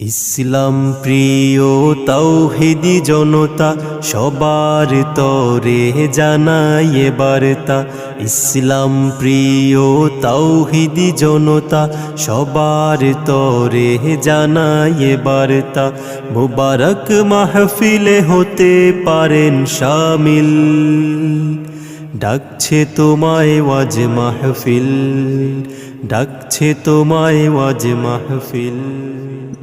ইসলাম প্রিয় তৌহিদি জনতা, সবার তরে জানাই বার্তা। ইসলাম প্রিয় তৌহিদি জনতা, সবার তরে জানাই বার্তা। মুবারক মাহফিলে হতে পারেন শামিল। ডাকছে তোমায় ওয়াজ মাহফিল। ডাকছে তোমায় ওয়াজ মাহফিল।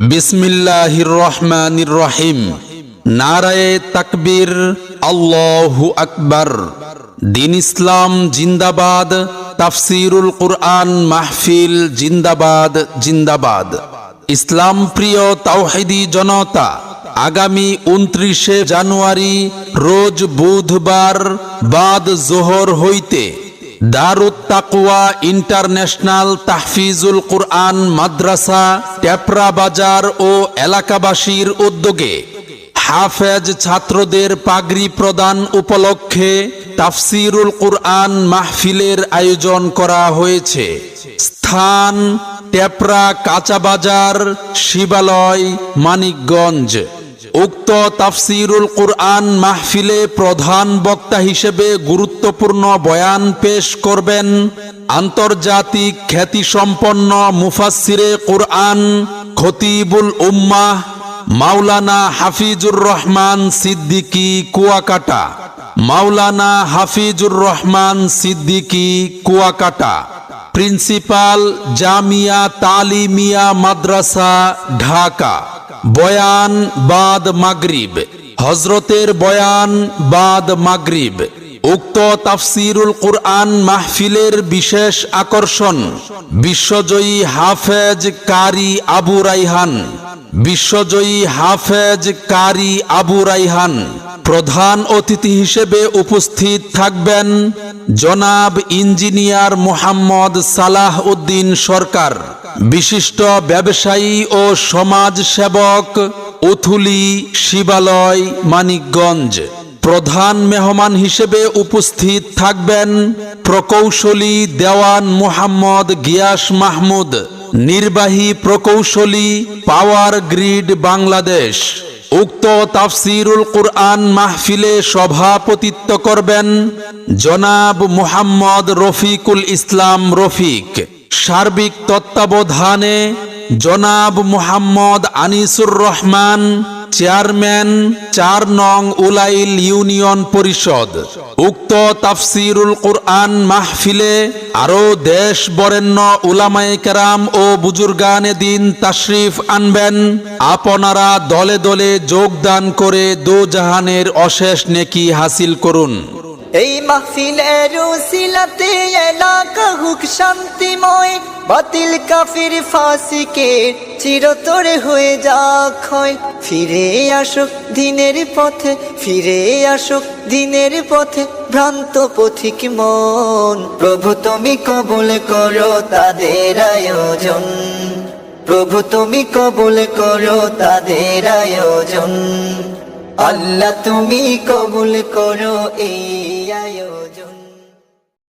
বিসমিল্লাহির রহমানির রহিম নারায়ে তাকবীর, আল্লাহু আকবার। দিন ইসলাম জিন্দাবাদ, তাফসিরুল কুরআন মাহফিল জিন্দাবাদ জিন্দাবাদ। ইসলাম প্রিয় তাওহিদি জনতা, আগামী উনত্রিশে জানুয়ারি, রোজ বুধবার, বাদ জোহর হইতে দারুত তাকওয়া ইন্টারন্যাশনাল তাহফিজুল কুরআন মাদ্রাসা ট্যাপরা বাজার ও এলাকাবাসীর উদ্যোগে হাফেজ ছাত্রদের পাগড়ি প্রদান উপলক্ষে তাফসিরুল কুরআন মাহফিলের আয়োজন করা হয়েছে। স্থান ট্যাপরা কাঁচাবাজার শিবালয়, মানিকগঞ্জ। উক্ত তাফসিরুল কুরআন মাহফিলে প্রধান বক্তা হিসেবে গুরুত্বপূর্ণ বয়ান পেশ করবেন আন্তর্জাতিক খ্যাতিসম্পন্ন মুফাসসিরে কুরআন খতিবুল উম্মাহ মাওলানা হাফিজুর রহমান সিদ্দিকী কুয়াকাটা। মাওলানা হাফিজুর রহমান সিদ্দিকী কুয়াকাটা। প্রিন্সিপাল জামিয়া তালিমিয়া মাদ্রাসা, ঢাকা। বয়ান বাদ মাগরিব। হজরতের বয়ান বাদ মাগরিব। উক্ত তাফসিরুল কুরআন মাহফিলের বিশেষ আকর্ষণ, বিশ্বজয়ী হাফেজ কারি আবু রাইহান। বিশ্বজয়ী হাফেজ কারি আবু রাইহান প্রধান অতিথি হিসেবে উপস্থিত থাকবেন জনাব ইঞ্জিনিয়ার মোহাম্মদ সালাহ উদ্দিন সরকার। বিশিষ্ট ব্যবসায়ী ও সমাজ সেবক উথুলি শিবালয়, মানিকগঞ্জ। প্রধান মেহমান হিসেবে উপস্থিত থাকবেন প্রকৌশলী দেওয়ান মোহাম্মদ গিয়াস মাহমুদ, নির্বাহী প্রকৌশলী পাওয়ার গ্রিড বাংলাদেশ। উক্ত তাফসিরুল কুরআন মাহফিলে সভাপতিত্ব করবেন জনাব মুহাম্মদ রফিকুল ইসলাম রফিক। সার্বিক তত্ত্বাবধানে জনাব মোহাম্মদ আনিসুর রহমান, চেয়ারম্যান, চার নং উলাইল ইউনিয়ন পরিষদ। উক্ত তাফসিরুল কুরআন মাহফিলে আরও দেশ বরেণ্য উলামায়ে কেরাম ও বুজুর্গানে দিন তাশরিফ আনবেন। আপনারা দলে দলে যোগদান করে দো জাহানের অশেষ নেকি হাসিল করুন। এই মাহফিলের উসিলাতে এলাকা হুক শান্তিময়। বাতিল কাফির ফাসিকে চিরতরে হয়ে যা ক্ষয় ফিরে আসুক দিনের পথে, ফিরে আসুক দিনের পথে ভ্রান্ত পথিক মন। প্রভু তুমি কবুল করো তাদের আয়োজন। প্রভু তুমি কবুল করো তাদের আয়োজন। আল্লাহ তুমি কবুল করো এই আয়োজন।